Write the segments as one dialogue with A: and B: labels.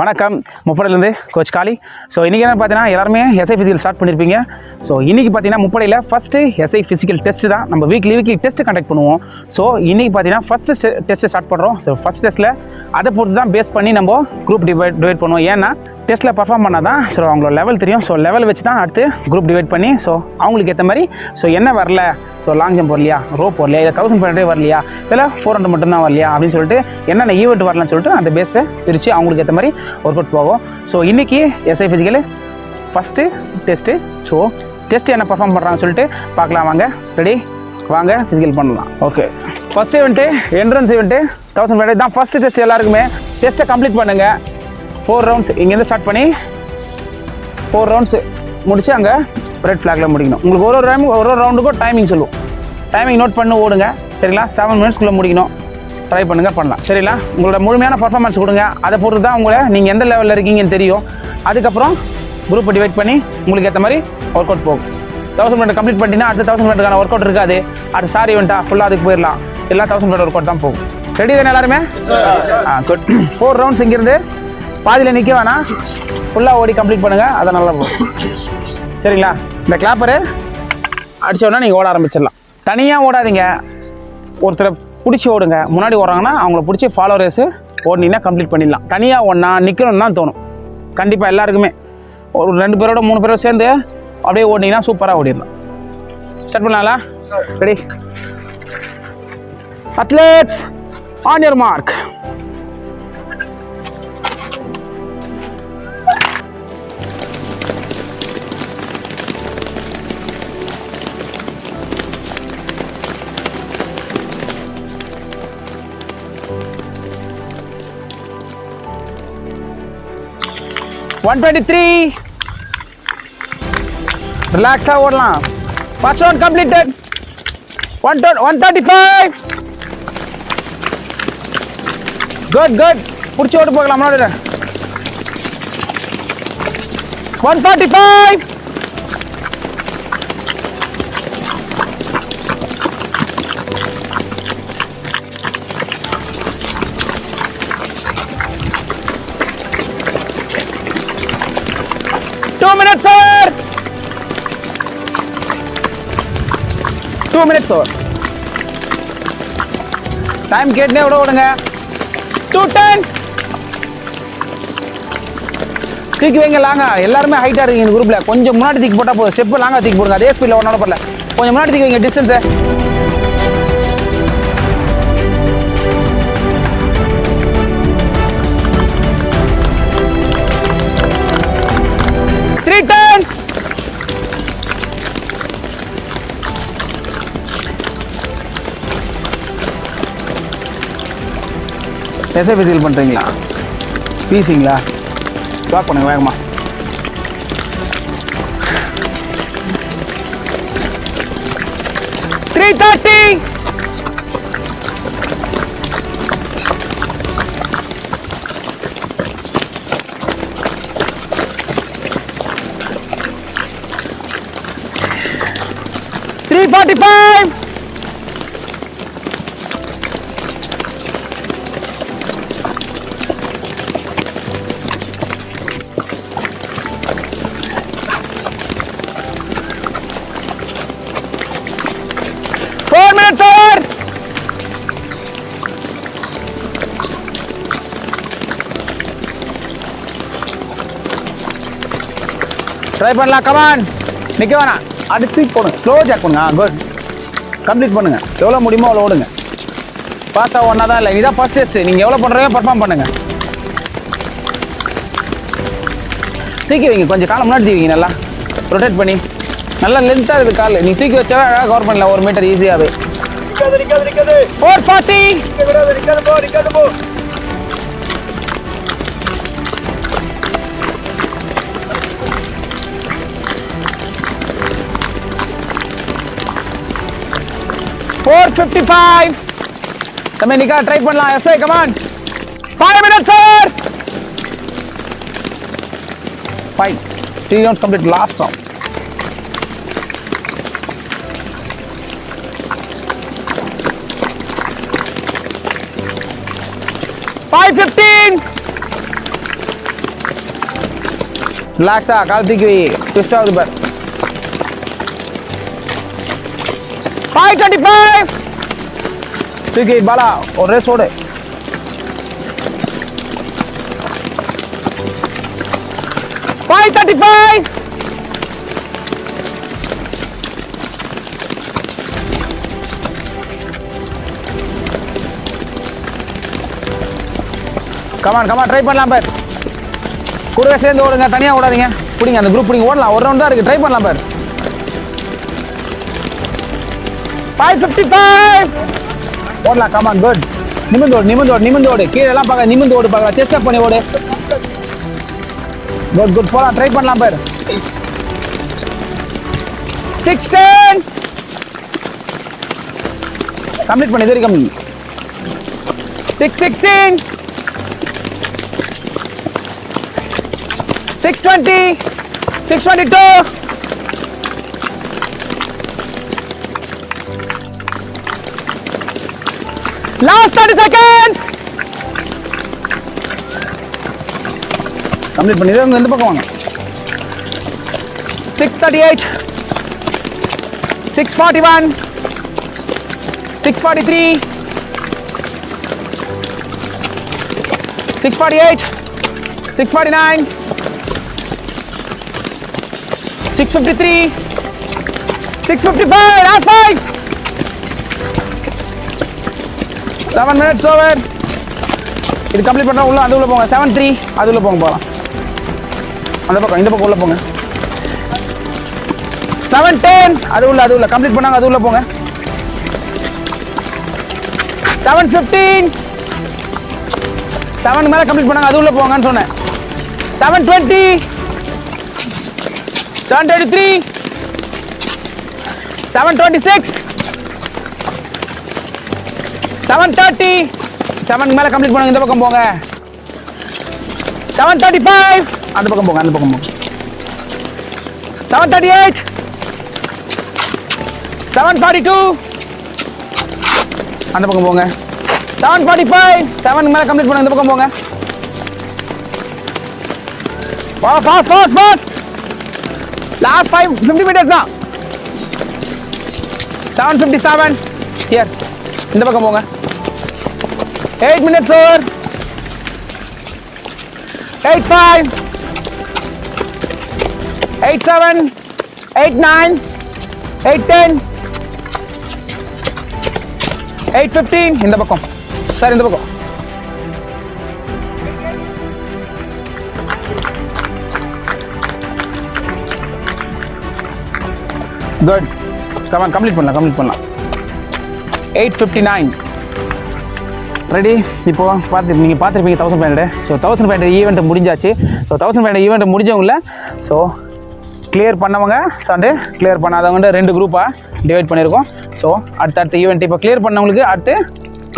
A: வணக்கம். முப்படையிலேருந்து கோச் காலி ஸோ இன்றைக்கி என்ன பார்த்தீங்கன்னா எல்லாருமே எஸ்ஐ ஃபிசிக்கல் ஸ்டார்ட் பண்ணியிருப்பீங்க ஸோ இன்றைக்கி பார்த்தீங்கன்னா முப்படையில் ஃபஸ்ட்டு எஸ்ஐ ஃபிசிக்கல் டெஸ்ட் தான் நம்ம வீக்லி வீக்லி டெஸ்ட் கண்டக்ட் பண்ணுவோம். ஸோ இன்றைக்கி பார்த்தீங்கன்னா ஃபஸ்ட்டு டெஸ்ட்டு ஸ்டார்ட் பண்ணுறோம் ஸோ ஃபஸ்ட் டெஸ்ட்டில் அதை பொறுத்து தான் பேஸ் பண்ணி நம்ம குரூப் டிவைட் டிவைட் பண்ணுவோம். ஏன்னா டெஸ்ட்டில் பர்ஃபார்ம் பண்ணால் தான் ஸோ அவங்களோட லெவல் தெரியும். ஸோ லெவல் வச்சு தான் அடுத்து குரூப் டிவைட் பண்ணி ஸோ அவங்களுக்கு ஏற்ற மாதிரி ஸோ என்ன வரல? ஸோ லாங் ஜம்ப் வரலையா? ரோப் வரலையா? இல்லை தௌசண்ட் ஃபைவ் ஹண்ட்ரட் வரலையா? இல்லை ஃபோர் ஹண்ட்ரட் மட்டும்தான் வரலையா? அப்படின்னு சொல்லிட்டு என்னென்ன ஈவெண்ட் வரலன்னு சொல்லிட்டு அந்த பேஸை பிரித்து அவங்களுக்கு ஏற்ற மாதிரி ஒர்க் அவுட் போகும். ஸோ இன்றைக்கி SI physical first test so test என்ன பர்ஃபார்ம் பண்ணுறாங்கன்னு சொல்லிட்டு பார்க்கலாம் வாங்க. ரெடி வாங்க ஃபிசிக்கல் பண்ணலாம். Okay first event entrance event thousand five தான் ஃபஸ்ட்டு டெஸ்ட் எல்லாருக்குமே. டெஸ்ட்டை கம்ப்ளீட் பண்ணுங்கள் ஃபோர் ரவுண்ட்ஸ் இங்கேருந்து ஸ்டார்ட் பண்ணி ஃபோர் ரவுண்ட்ஸ் முடிச்சு அங்கே ரெட் ஃப்ளாக்ல முடிக்கணும். உங்களுக்கு ஒரு ஒரு டைம் ஒரு ஒரு ரவுண்டுக்கும் டைமிங் சொல்லுவோம். டைமிங் நோட் பண்ணி ஓடுங்க. சரிங்களா? செவன் மினிட்ஸ்க்குள்ளே முடிக்கணும். ட்ரை பண்ணுங்கள் பண்ணலாம். சரிங்களா? உங்களோட முழுமையான பர்ஃபார்மன்ஸ் கொடுங்க. அதை பொறுத்து தான் உங்களை நீங்கள் எந்த லெவலில் இருக்கீங்கன்னு தெரியும். அதுக்கப்புறம் குரூப்பை டிவைட் பண்ணி உங்களுக்கு ஏற்ற மாதிரி ஒர்க் அவுட் போகும். தௌசண்ட் மீட்டர் கம்ப்ளீட் பண்ணிட்டீங்கன்னா அடுத்த தௌசண்ட் மீட்டருக்கான ஒர்க் அவுட் இருக்காது. அடுத்த ஸ்டார் ஈவெண்ட்டா ஃபுல்லாக அதுக்கு போயிடலாம். எல்லா தௌசண்ட் மீட்டர் ஒர்க் அவுட் தான் போகும். ரெடி தானே எல்லாருமே? குட் ஃபோர் ரவுண்ட்ஸ் இங்கேருந்து பாதியில் நிற்க வேணாம். ஃபுல்லாக ஓடி கம்ப்ளீட் பண்ணுங்கள் அதை நல்லா போகும் சரிங்களா? இந்த கிளாப்பரு அடிச்ச உடனே நீங்கள் ஓட ஆரம்பிச்சிடலாம். தனியாக ஓடாதீங்க. ஒருத்தரை பிடிச்சி ஓடுங்க. முன்னாடி ஓடுறாங்கன்னா அவங்கள பிடிச்சி ஃபாலோவர்ஸு ஓடினீங்கன்னா கம்ப்ளீட் பண்ணிடலாம். தனியாக ஒன்றா நிற்கணும்னு தான் தோணும். கண்டிப்பாக எல்லாருக்குமே. ஒரு ரெண்டு பேரோட மூணு பேரோட சேர்ந்து அப்படியே ஓடினீங்கன்னா சூப்பராக ஓடிடலாம். ஸ்டார்ட் பண்ணலாம்ல? Ready athletes on your mark one twenty three ரிலாக்ஸாக ஓடலாம். First one completed one twenty one thirty five good good பிடிச்சி ஓட்டு போகலாம் முன்னாடி one forty five two minutes over two minutes over time கேட்டுனே விட விடுங்க டூ டென் தூக்கி வைங்க லாங்கா. எல்லாருமே ஹைட்டாக இருக்கீங்க இந்த குரூப்பில் கொஞ்சம் முன்னாடி தூக்கி போட்டால் போதும். ஸ்டெப்பு லாங்கா தூக்கி போடுங்க. அதே ஸ்பீடில் ஒன்றாலும் பரல கொஞ்சம் முன்னாடி தூக்கி வைங்க டிஸ்டன்ஸை எஸ்ஐ ஃபீல் பண்ணுறீங்களா பிசிங்களா ஸ்டாப் பண்ணுங்க வேகமாக த்ரீ தேர்ட்டி ட்ரை பண்ணலாம் கமான் நிற்க வேணாம். அடுத்து போடுங்க ஸ்லோ ஜாக் பண்ணுங்க குட் கம்ப்ளீட் பண்ணுங்க. எவ்வளோ முடியுமோ அவ்வளோ ஓடுங்க. பாஸ் ஆக ஒன்றா தான் இல்லை. இதான் ஃபர்ஸ்ட் டெஸ்ட் நீங்கள் எவ்வளோ பண்ணுறீங்க பர்ஃபார்ம் பண்ணுங்க. தூக்கி வைங்க. கொஞ்சம் காலம் முன்னாடி தூக்கி வைங்க நல்லா. ரொட்டேட் பண்ணி. நல்லா லென்த்தாக இருக்குது கால். நீ தூக்கி வச்சாவே அழகாக கவர் பண்ணலாம். ஒரு மீட்டர் ஈஸியாகவே ஃபோர் ஃபார்ட்டி
B: நிக்க
A: ஃபிஃப்டி ஃபைவ் தம்பி நிக்கா ட்ரை பண்ணலாம் SI come on five minutes sir five three rounds complete last round five fifteen ரிலாக்ஸா கார்த்திக் ட்விஸ்ட் ஆகுது பார் ஃபைவ் டுவெண்ட்டி ஃபைவ் தூக்கி பாலா ஒரு ரேஸ் ஓடு five thirty five come on come on try பண்ணலாம் பார். கூடவே சேர்ந்து ஓடுங்க. தனியாக ஓடாதீங்க. பிடிங்க அந்த குரூப் பிடிங்க. ஓடலாம். ஒரு ரவுண்ட் தான் இருக்குது ட்ரை பண்ணலாம் பார். ஃபைவ் ஃபிஃப்டி ஃபைவ் ஓடலாம் கமான் குட் நிமிந்து ஓடு நிமிந்து ஓடு நிமிந்து ஓடு. கீழே எல்லாம் பார்க்க நிமிந்து ஓடு பார்க்கலாம். செஸ்ட் பண்ணி ஓடு. குட் குட் போகலாம் ட்ரை பண்ணலாம் பேர். சிக்ஸ் டென் கம்ப்ளீட் பண்ணி இது வரைக்கும். Six sixteen six twenty six twenty two last thirty seconds complete பண்ணி இந்த பக்கம் வாங்க. Six thirty eight six forty one six forty three six forty eight six forty nine six fifty three six fifty five last five seven minutes over இது complete பண்ணால் உள்ள அது உள்ள போங்க. செவன் த்ரீ அது உள்ள போங்க போகலாம் அந்த பக்கம் இந்த பக்கம் உள்ள போங்க. செவன் டென் அது உள்ள அது உள்ள கம்ப்ளீட் பண்ணாங்க அது உள்ள போங்க. செவன் ஃபிஃப்டீன் செவன் மேலே கம்ப்ளீட் பண்ணாங்க அது உள்ள போங்கன்னு சொன்னேன். Seven twenty seven twenty three seven twenty six seven thirty seven மேலே கம்ப்ளீட் பண்ணுங்க. இந்த பக்கம் போங்க. செவன் தேர்ட்டி ஃபைவ் அந்த பக்கம் போங்க அந்த பக்கம் போங்க. Seven thirty eight seven forty two அந்த பக்கம் போங்க. செவன் ஃபார்ட்டி ஃபைவ் செவன் மேலே கம்ப்ளீட் பண்ணுங்க. இந்த பக்கம் போங்க. வா fast fast fast last five fifty metres தான். செவன் ஃபிஃப்டி செவன் ஹியர் இந்த பக்கம் போங்க. Eight minutes over eight five eight seven eight nine eight ten eight fifteen இந்த பக்கம். சார் இந்த பக்கம். குட் கமான் கம்ப்ளீட் பண்ணலாம் கம்ப்ளீட் பண்ணலாம். எயிட் ஃபிஃப்டி நைன் ரெடி இப்போ பார்த்து நீங்கள் பார்த்துருப்பீங்க thousand five hundred so thousand five hundred event முடிஞ்சாச்சு. So thousand five hundred event முடிஞ்சவங்கள so clear பண்ணவங்க சண்டே கிளியர் பண்ணாதவங்க ரெண்டு குரூப்பாக டிவைட் பண்ணியிருக்கோம் ஸோ அடுத்த அடுத்த ஈவெண்ட் இப்போ கிளியர் பண்ணவங்களுக்கு அடுத்து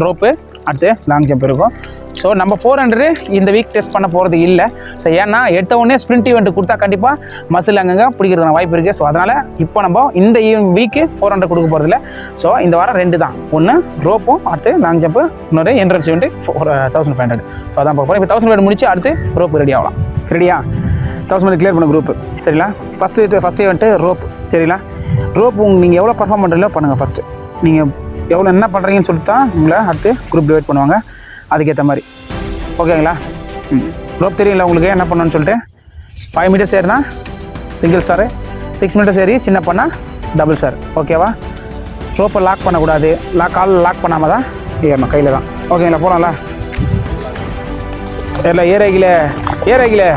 A: ரோப்பு அடுத்து லாங் ஜம்ப் இருக்கும். ஸோ நம்ம ஃபோர் ஹண்ட்ரடு இந்த வீக் டெஸ்ட் பண்ண போகிறது இல்லை. ஸோ ஏன்னா எட்ட உடனே ஸ்ப்ரிண்ட் ஈவெண்ட் கொடுத்தா கண்டிப்பாக மசில் அங்கங்கே பிடிக்கிறதுக்கான வாய்ப்பு இருக்குது ஸோ அதனால் இப்போ நம்ம இந்த வீக்கு ஃபோர் ஹண்ட்ரட் கொடுக்க போகிறதில்ல ஸோ இந்த வாரம் ரெண்டு தான். ஒன்று ரோப்பும் அடுத்து லாங் ஜம்ப்பு இன்னொரு entrance event four thousand five hundred so அதான் பார்க்க போகிறோம் இப்போ தௌசண்ட் ஃபைவ் முடிச்சு அடுத்து ரோப் ரெடி ஆகலாம். ரெடியா தௌசண்ட் ஃபைவ் கிளியர் பண்ண குரூப் சரிங்களா? ஃபஸ்ட்டு ஃபஸ்ட் ஈவெண்ட்டு ரோப் சரிங்களா? ரோப் உங்க நீங்கள் எவ்வளோ பர்ஃபார்ம் பண்ணுறீங்களோ பண்ணுங்கள் ஃபஸ்ட்டு நீங்கள் எவ்வளோ என்ன பண்ணுறீங்கன்னு சொல்லிட்டு தான் உங்களை அடுத்து குரூப் டிவைட் பண்ணுவாங்க. அதுக்கேற்ற மாதிரி. ஓகேங்களா? ம். ரோப் தெரியல உங்களுக்கு? என்ன பண்ணணும்னு சொல்லிட்டு? ஃபைவ் மீட்டர்ஸ் ஏறினா சிங்கிள் ஸ்டாரு சிக்ஸ் மீட்டர்ஸ் ஏறி சின்ன பண்ணால் டபுள் ஸ்டார் ஓகேவா? ரோப்பை லாக் பண்ணக்கூடாது. லாக் கால் லாக் பண்ணாமல் தான் ஏறணும் கையில் தான். ஓகேங்களா? போகலாம்ல ஏறல ஏறைகளே ஏறைகளே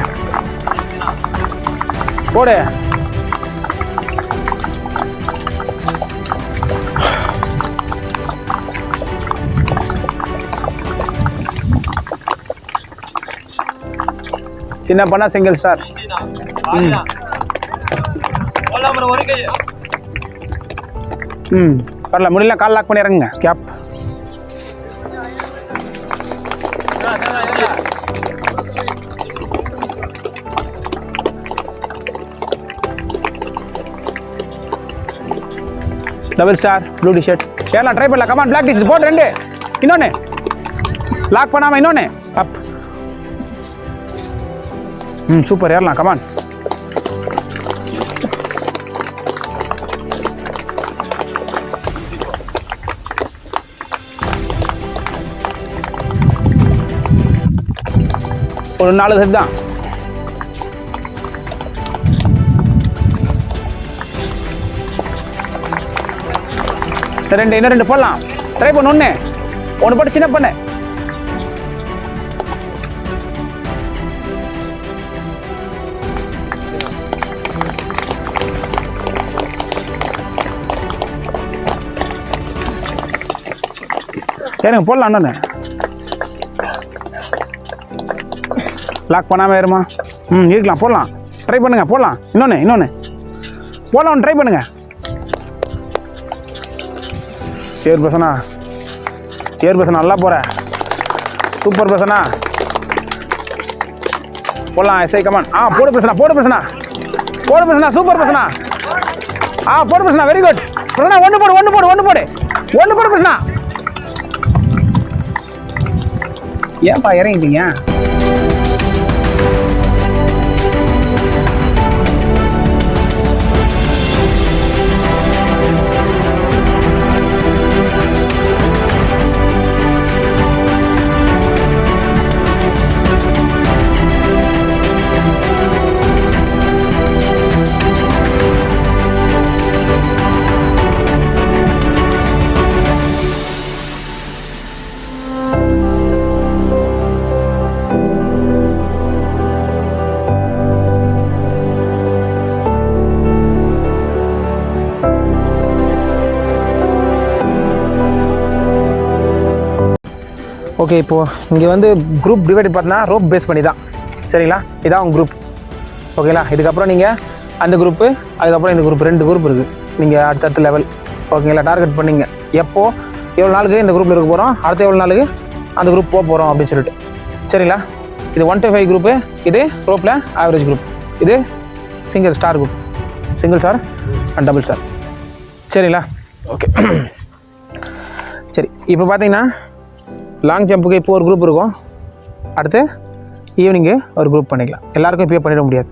A: போடு. சின்ன பண்ணா சிங்கிள் ஸ்டார் ம். வரல முடியல கால் லாக் பண்ணி இறங்குங்க cap double star blue t-shirt ஏறலாம் ட்ரை பண்ணலாம் கமான் பிளாக் டிஷர்ட் போட்டு ரெண்டு. இன்னொன்று லாக் பண்ணாமல் இன்னொன்று ம் சூப்பர் ஏறலாம் கமான் ஒரு நாலு செட் தான். ரெண்டு இன்னும் ரெண்டு போடலாம். ட்ரை பண்ணு ஒன்று ஒன்று போட்டு சின்ன பண்ணு. சரிங்க போடலாம் அண்ணனு. லாக் பண்ணாமல் ஏறுமா ம் இருக்கலாம் போடலாம். ட்ரை பண்ணுங்கள் போடலாம். இன்னொன்று இன்னொன்று போடலாம் ட்ரை பண்ணுங்கள் ஏர் பசனா ஏர் பசனா நல்லா போகிற சூப்பர் பசனா போடலாம் எஸ்ஐ கமான் ஆ போடு பசனா போடு பசனா போடு பசனா சூப்பர் பசனா ஆ. போடு பசனா வெரி குட் பசனா ஒன்று போடு ஒன்று போடு ஒன்று போடு. ஒன்று போடு பசனா ஏன்பா இறங்கிட்டீங்க? ஓகே இப்போது இங்கே வந்து குரூப் டிவைட் பார்த்தீங்கன்னா ரோப் பேஸ் பண்ணி தான். சரிங்களா? இதான் உங்கள் குரூப் ஓகேங்களா இதுக்கப்புறம் நீங்கள் அந்த குரூப்பு அதுக்கப்புறம் இந்த குரூப் ரெண்டு குரூப் இருக்குது நீங்கள் அடுத்தடுத்த லெவல் ஓகேங்களா டார்கெட் பண்ணீங்க. எப்போது எவ்வளோ நாளுக்கு இந்த குரூப்பில் இருக்க போகிறோம் அடுத்த எவ்வளோ நாளுக்கு அந்த குரூப் போக போகிறோம் அப்படின்னு சொல்லிட்டு. சரிங்களா? இது ஒன் டு ஃபைவ் குரூப்பு இது ரோப்பில் ஆவரேஜ் குரூப் இது single star group single star and double star சரிங்களா? ஓகே சரி. இப்போ பார்த்தீங்கன்னா லாங் ஜம்புக்கு இப்போ ஒரு குரூப் இருக்கும். அடுத்து ஈவினிங்கு ஒரு குரூப் பண்ணிக்கலாம். எல்லாருக்கும் இப்போயே பண்ணிட முடியாது.